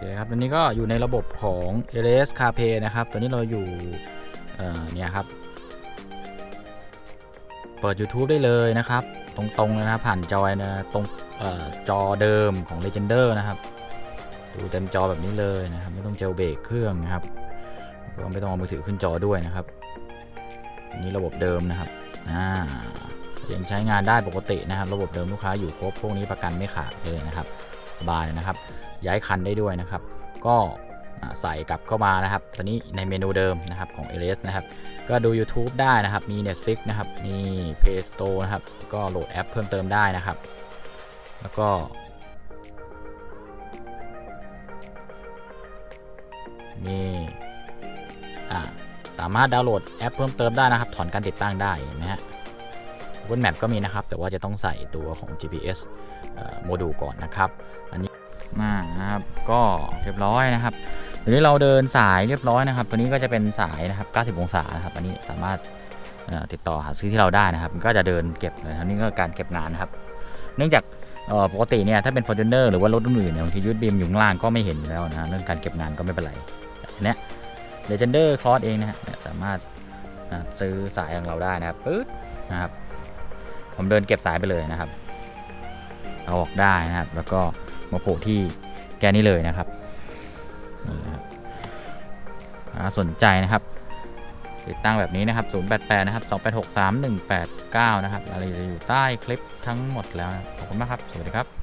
เคครับตอนนี้ก็อยู่ในระบบของ LS CarPlay นะครับ ตอนนี้เราอยู่เอ่อเนี่ยครับ เปิด YouTube ได้เลยนะครับ ตรงๆเลยนะครับผ่านจอยนะตรงเอ่อจอเดิมของ Legender นะครับ ดูเต็มจอแบบนี้เลยนะครับ ไม่ต้องเจลเบรกเครื่องนะครับก็ไม่ต้องเอามือถือขึ้นจอด้วยนะครับ อันนี้ระบบเดิมนะครับอ่ายังใช้งานได้ปกตินะครับ ระบบเดิมลูกค้าอยู่ครบพวกนี้ประกันไม่ขาดเลยนะครับ สบายนะครับ ย้ายคันได้ด้วยนะครับ ก็ใส่กลับเข้ามานะครับ ตอนนี้ในเมนูเดิมนะครับของ LS นะครับ ก็ดู YouTube ได้นะครับ มี Netflix นะครับ มี Play Store นะครับ ก็โหลดแอปเพิ่มเติมได้นะครับ แล้วก็ มีสามารถดาวน์โหลดแอปเพิ่มเติมได้นะครับ ถอนการติดตั้งได้เห็นไหมฮะ Google Map ก็มีนะครับ แต่ว่าจะต้องใส่ตัวของ GPS โมดูลก่อนนะครับ อันนี้มานะครับก็เรียบร้อยนะครับทีนี้เราเดินสายเรียบร้อยนะครับ ตัวนี้ก็จะเป็นสายนะครับ 90 องศานะครับ อันนี้สามารถติดต่อหาซื้อที่เราได้นะครับ ก็จะเดินเก็บนะครับนี่ก็การเก็บงานนะครับ เนื่องจากปกติเนี่ยถ้าเป็น Fortuner หรือว่ารถอื่นเนี่ยบางทียูดบีมอยู่ล่างก็ไม่เห็นแล้วนะเรื่องการเก็บงานก็ไม่เป็นไรอันเนี้ย Legender Cross เองนะฮะสามารถซื้อสายของเราได้นะครับปึ๊ดนะครับ ผมเดินเก็บสายไปเลยนะครับ เอาออกได้นะครับ แล้วก็มาโผล่ที่แกนนี้เลยนะครับนี่นะครับสนใจนะครับ ติดตั้งแบบนี้นะครับ 088 นะครับ 286 3189 นะครับอะไรจะอยู่ใต้คลิปทั้งหมดแล้วนะขอบคุณมากครับ สวัสดีครับ